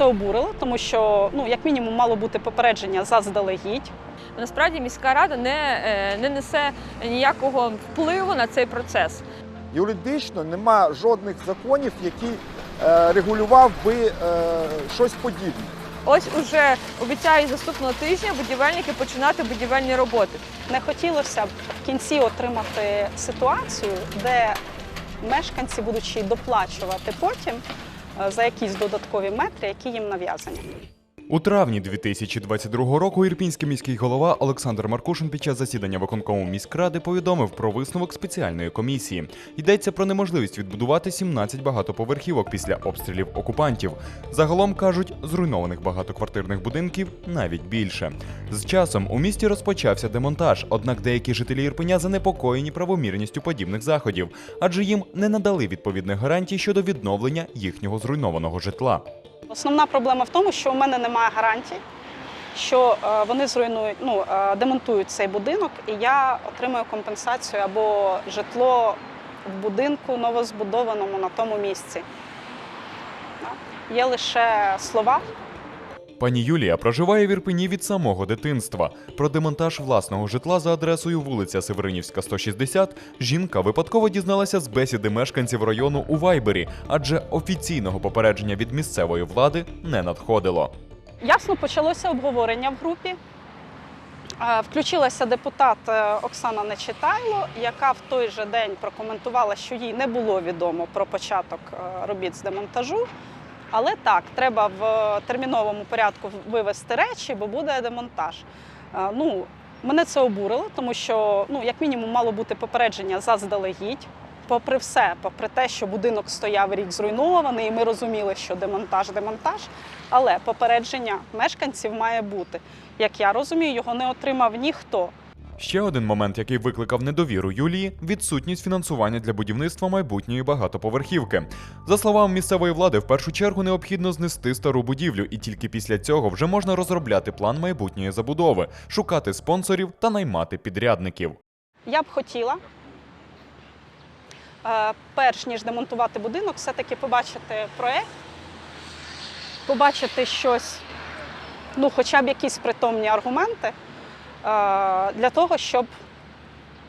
це обурило, тому що ну як мінімум мало бути попередження заздалегідь. Насправді міська рада не, е, не несе ніякого впливу на цей процес. Юридично нема жодних законів, які е, регулював би е, щось подібне. Ось уже обіцяють наступного тижня будівельники починати будівельні роботи. Не хотілося б в кінці отримати ситуацію, де мешканці й доплачувати потім за якісь додаткові метри, які їм нав'язані. У травні 2022 року ірпінський міський голова Олександр Маркушин під час засідання виконкому міськради повідомив про висновок спеціальної комісії. Йдеться про неможливість відбудувати 17 багатоповерхівок після обстрілів окупантів. Загалом кажуть, зруйнованих багатоквартирних будинків навіть більше. З часом у місті розпочався демонтаж, однак деякі жителі Ірпеня занепокоєні правомірністю подібних заходів, адже їм не надали відповідних гарантій щодо відновлення їхнього зруйнованого житла. Основна проблема в тому, що у мене немає гарантій, що е, вони зруйнують, ну е, демонтують цей будинок, і я отримую компенсацію або житло в будинку новозбудованому на тому місці. Є лише слова, Пані Юлія проживає в Ірпені від самого дитинства. Про демонтаж власного житла за адресою вулиця Северинівська, 160 жінка випадково дізналася з бесіди мешканців району у Вайбері, адже офіційного попередження від місцевої влади не надходило. Ясно, почалося обговорення в групі. Включилася депутат е, Оксана Нечитайло, яка в той же день прокоментувала, що їй не було відомо про початок е, робіт з демонтажу. Але так, треба в терміновому порядку вивести речі, бо буде демонтаж. Е, Ну, мене це обурило, тому що ну, як мінімум мало бути попередження заздалегідь. Попри все, попри те, що будинок стояв рік зруйнований, і ми розуміли, що демонтаж, демонтаж. Але попередження мешканців має бути. Як я розумію, його не отримав ніхто. Ще один момент, який викликав недовіру Юлії відсутність фінансування для будівництва майбутньої багатоповерхівки. За словами місцевої влади, в першу чергу необхідно знести стару будівлю, і тільки після цього вже можна розробляти план майбутньої забудови, шукати спонсорів та наймати підрядників. Я б хотіла, е, перш ніж демонтувати будинок, все-таки побачити проєкт, побачити щось, ну, хоча б якісь притомні аргументи для того, щоб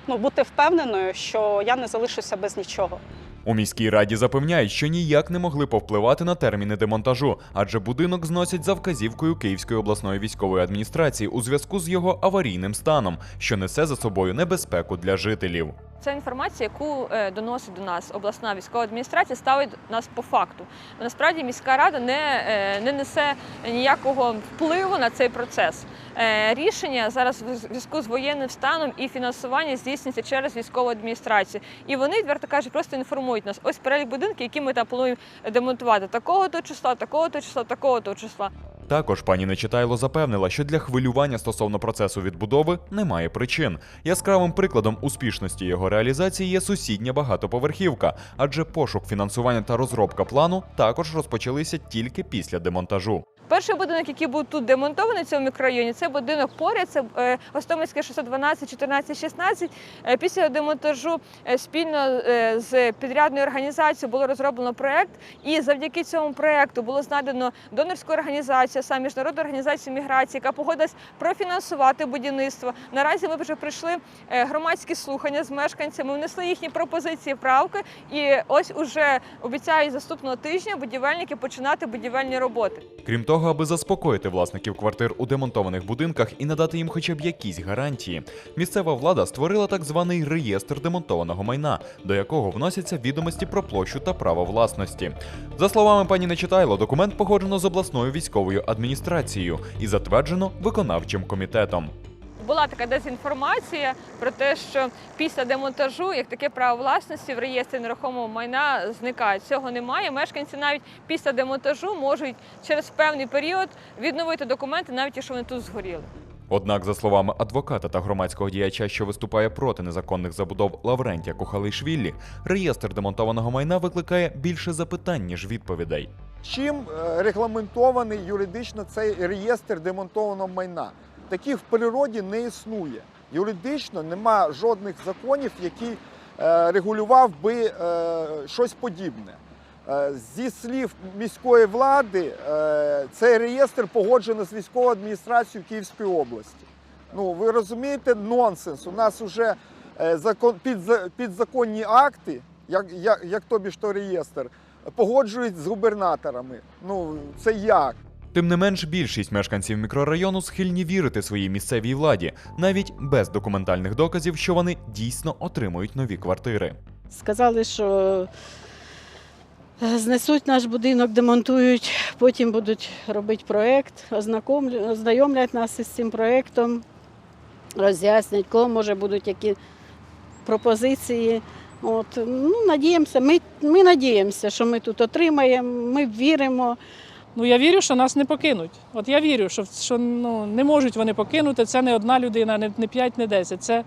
ну, бути впевненою, що я не залишуся без нічого. У міській раді запевняють, що ніяк не могли повпливати на терміни демонтажу, адже будинок зносять за вказівкою Київської обласної військової адміністрації у зв'язку з його аварійним станом, що несе за собою небезпеку для жителів. Це інформація, яку е, доносить до нас обласна військова адміністрація, ставить нас по факту. Насправді міська рада не, е, не несе ніякого впливу на цей процес. Е, Рішення зараз в зв'язку з воєнним станом і фінансування здійснюється через військову адміністрацію. І вони, відверто кажуть, просто інформують нас. Ось перелік будинків, які ми там плануємо демонтувати такого то числа, такого то числа, такого то числа. Також пані Нечитайло запевнила, що для хвилювання стосовно процесу відбудови немає причин. Яскравим прикладом успішності його реалізації є сусідня багатоповерхівка, адже пошук фінансування та розробка плану також розпочалися тільки після демонтажу. Перший будинок, який був тут демонтований в цьому мікрорайоні, це будинок поряд, це е, Гостомельське 612, 14, 16. Е, Після демонтажу е, спільно е, з підрядною організацією було розроблено проект, і завдяки цьому проекту було знайдено донорську організацію, саме міжнародну організацію міграції, яка погодилась профінансувати будівництво. Наразі ми вже прийшли громадські слухання з мешканцями, внесли їхні пропозиції, правки, і ось уже обіцяють наступного тижня будівельники починати будівельні роботи. Крім того, аби заспокоїти власників квартир у демонтованих будинках і надати їм хоча б якісь гарантії, місцева влада створила так званий реєстр демонтованого майна, до якого вносяться відомості про площу та право власності. За словами пані Нечитайло, документ погоджено з обласною військовою адміністрацією і затверджено виконавчим комітетом. Була така дезінформація про те, що після демонтажу як таке право власності в реєстрі нерухомого майна зникає. Цього немає. Мешканці навіть після демонтажу можуть через певний період відновити документи, навіть якщо вони тут згоріли. Однак, за словами адвоката та громадського діяча, що виступає проти незаконних забудов Лаврентія Кухалишвілі, реєстр демонтованого майна викликає більше запитань, ніж відповідей. Чим е, регламентований юридично цей реєстр демонтованого майна? Таких в природі не існує. Юридично нема жодних законів, які е, регулював би е, щось подібне. Е, Зі слів міської влади, цей реєстр погоджено з військовою адміністрацією Київської області. Ну, ви розумієте, нонсенс. У нас вже закон, підза- підзаконні акти, як, як, як тобі ж то реєстр, погоджують з губернаторами. Ну, це як? Тим не менш, більшість мешканців мікрорайону схильні вірити своїй місцевій владі, навіть без документальних доказів, що вони дійсно отримують нові квартири. Сказали, що е, знесуть наш будинок, демонтують, потім будуть робити проєкт, ознайомлять нас із цим проєктом, роз'яснять, коли може будуть які пропозиції. От, ну, надіємося, ми, ми надіємося, що ми тут отримаємо, ми віримо. Ну я вірю, що нас не покинуть. От я вірю, що, що ну, не можуть вони покинути. Це не одна людина, не, не 5, не 10. Це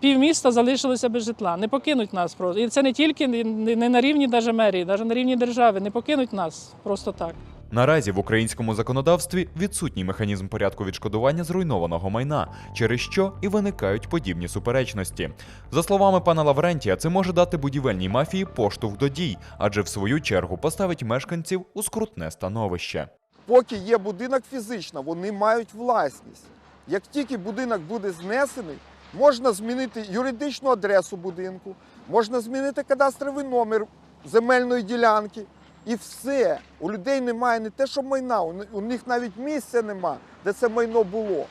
півміста залишилося без житла. Не покинуть нас просто. І це не тільки не, не на рівні навіть мерії, навіть на рівні держави. Не покинуть нас просто так. Наразі в українському законодавстві відсутній механізм порядку відшкодування зруйнованого майна, через що і виникають подібні суперечності. За словами пана Лаврентія, це може дати будівельній мафії поштовх до дій, адже в свою чергу поставить мешканців у скрутне становище. Поки є будинок фізично, вони мають власність. Як тільки будинок буде знесений, можна змінити юридичну адресу будинку, можна змінити кадастровий номер земельної ділянки. І все. У людей немає не те, що майна, у них навіть місця нема, де це майно було.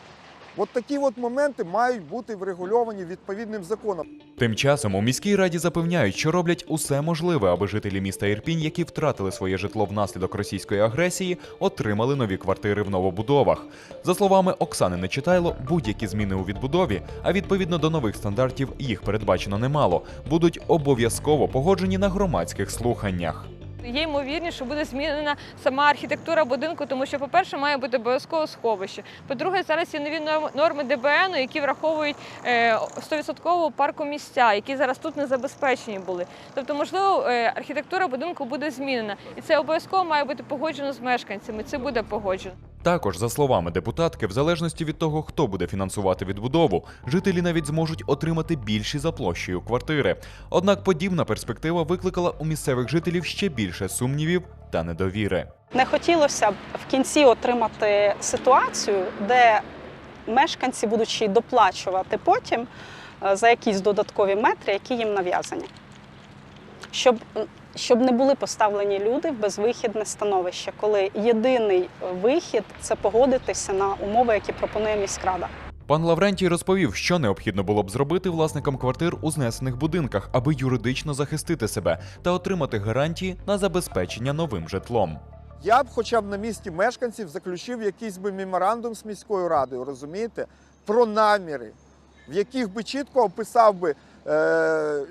От такі от моменти мають бути врегульовані відповідним законом. Тим часом у міській раді запевняють, що роблять усе можливе, аби жителі міста Ірпінь, які втратили своє житло внаслідок російської агресії, отримали нові квартири в новобудовах. За словами Оксани Нечитайло, будь-які зміни у відбудові, а відповідно до нових стандартів їх передбачено немало, будуть обов'язково погоджені на громадських слуханнях. Є ймовірність, що буде змінена сама архітектура будинку, тому що, по-перше, має бути обов'язково сховище. По-друге, зараз є нові норм- норми ДБН, які враховують е, 100% паркомісця, які зараз тут не забезпечені були. Тобто, можливо, е, архітектура будинку буде змінена, і це обов'язково має бути погоджено з мешканцями. Це буде погоджено. Також, за словами депутатки, в залежності від того, хто буде фінансувати відбудову, жителі навіть зможуть отримати більші за площею квартири. Однак подібна перспектива викликала у місцевих жителів ще більше сумнівів та недовіри. Не хотілося б в кінці отримати ситуацію, де мешканці й доплачувати потім е, за якісь додаткові метри, які їм нав'язані. Щоб, щоб не були поставлені люди в безвихідне становище, коли єдиний вихід це погодитися на умови, які пропонує міськрада. Пан Лаврентій розповів, що необхідно було б зробити власникам квартир у знесених будинках, аби юридично захистити себе та отримати гарантії на забезпечення новим житлом. Я б хоча б на місці мешканців заключив якийсь би меморандум з міською радою, розумієте, про наміри, в яких би чітко описав би, е,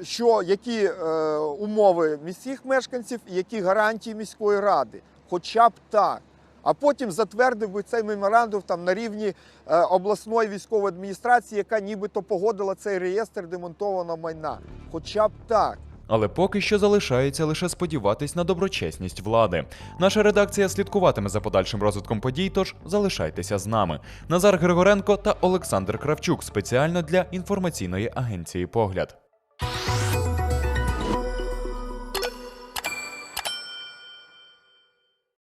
що які е, умови міських мешканців і які гарантії міської ради. Хоча б так. А потім затвердив би цей меморандум там на рівні е, обласної військової адміністрації, яка нібито погодила цей реєстр демонтованого майна. Хоча б так. Але поки що залишається лише сподіватись на доброчесність влади. Наша редакція слідкуватиме за подальшим розвитком подій, тож залишайтеся з нами. Назар Григоренко та Олександр Кравчук спеціально для інформаційної агенції Погляд.